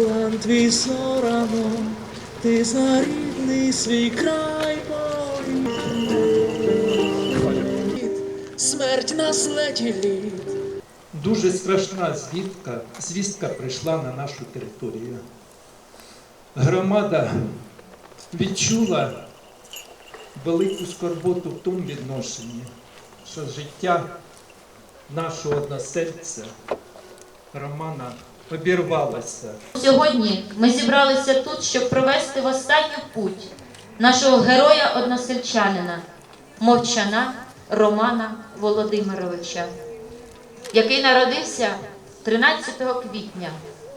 план твій сорано, ти за рідний свій край політ. Смерть на злеті літ. Дуже страшна звістка, звістка прийшла на нашу територію. Громада відчула велику скорботу в тому відношенні, що життя нашого односельця Романа обірвалося. Сьогодні ми зібралися тут, щоб провести в останню путь нашого героя-односельчанина, мовчана Романа Володимировича, який народився 13 квітня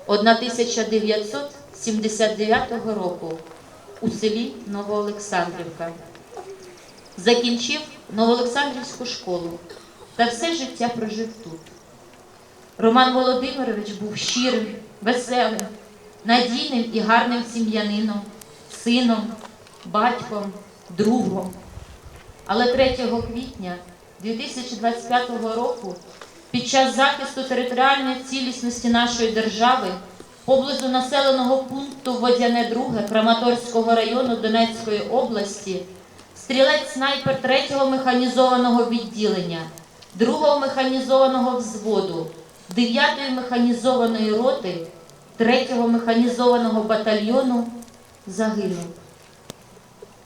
1979 року у селі Новоолександрівка. Закінчив Новоолександрівську школу та все життя прожив тут. Роман Володимирович був щирим, веселим, надійним і гарним сім'янином, сином, батьком, другом. Але 3 квітня 2025 року під час захисту територіальної цілісності нашої держави поблизу населеного пункту Водяне Друге Краматорського району Донецької області стрілець-снайпер 3-го механізованого відділення, 2-го механізованого взводу, 9-ї механізованої роти 3-го механізованого батальйону загинув.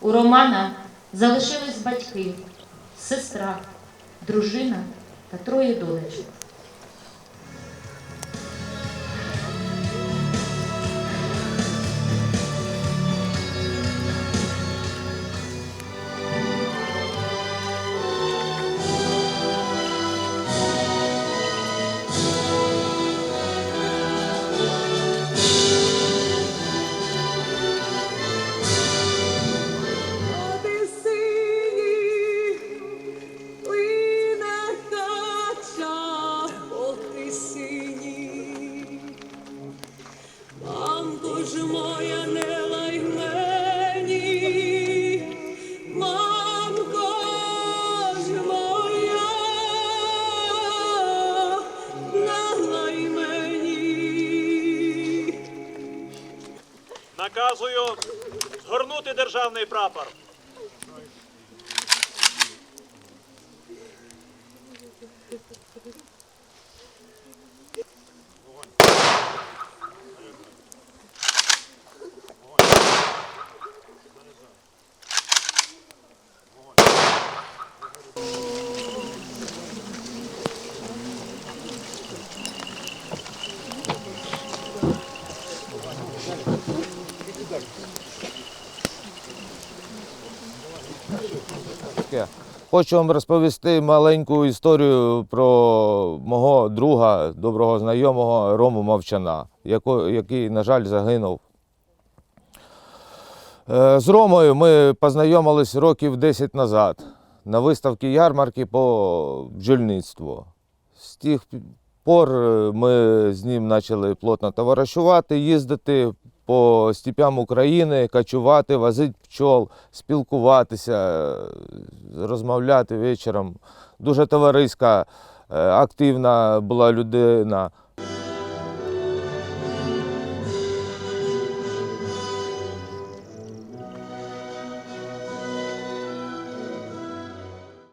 У Романа залишились батьки, сестра, дружина та троє донечок. Ж моя, не лай мені, мамко ж моя, не лай мені. Наказую згорнути державний прапор. Хочу вам розповісти маленьку історію про мого друга, доброго знайомого Рому Мовчана, який, на жаль, загинув. Е, З Ромою ми познайомились років 10 назад на виставці ярмарки по бджільництву. З тих пор е, ми з ним почали плотно товаришувати, їздити по степям України, качувати, возити пчол, спілкуватися, е, розмовляти вечором. Дуже товариська, е, активна була людина.